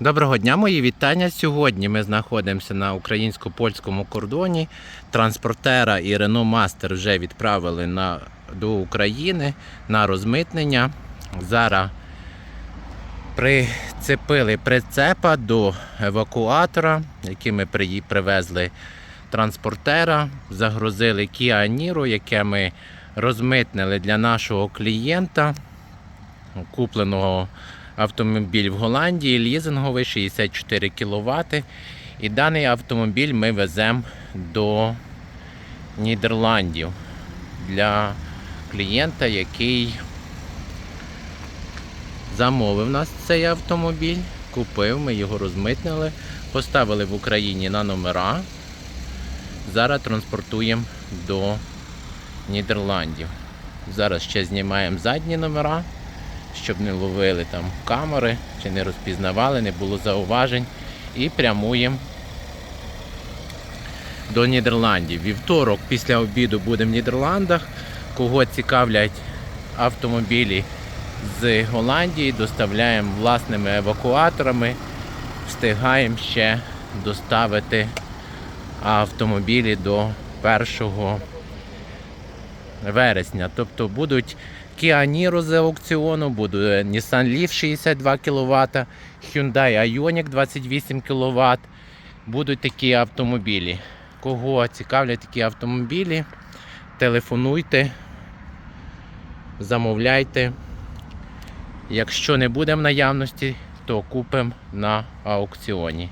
Доброго дня, мої вітання. Сьогодні ми знаходимося на українсько-польському кордоні. Транспортера і Renault Master вже відправили на, до України на розмитнення. Зараз прицепили прицепа до евакуатора, який ми привезли транспортера, загрузили Kia Niro, яке ми розмитнили для нашого клієнта, купленого автомобіль в Голландії, лізинговий 64 кВт. І даний автомобіль ми веземо до Нідерландів для клієнта, який замовив нас цей автомобіль, купив, ми його розмитнили, поставили в Україні на номера. Зараз транспортуємо до Нідерландів. Зараз ще знімаємо задні номера щоб не ловили там камери, чи не розпізнавали, не було зауважень. І прямуємо до Нідерландів. Вівторок після обіду будемо в Нідерландах. Кого цікавлять автомобілі з Голландії, доставляємо власними евакуаторами, встигаємо ще доставити автомобілі до 1 вересня. Тобто будуть Kia Niro з аукціону, буде Nissan Leaf 62 кВт, Hyundai Ioniq 28 кВт. Будуть такі автомобілі. Кого цікавлять такі автомобілі, телефонуйте, замовляйте. Якщо не буде в наявності, то купимо на аукціоні.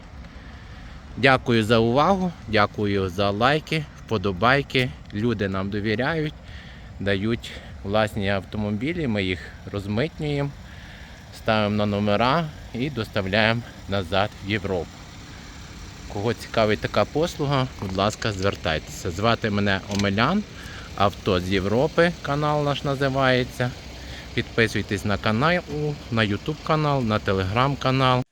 Дякую за увагу, дякую за лайки, вподобайки. Люди нам довіряють, дають власні автомобілі, ми їх розмитнюємо, ставимо на номера і доставляємо назад в Європу. Кого цікавить така послуга, будь ласка, звертайтеся. Звати мене Омелян, авто з Європи, канал наш називається. Підписуйтесь на канал, на YouTube канал, на телеграм канал.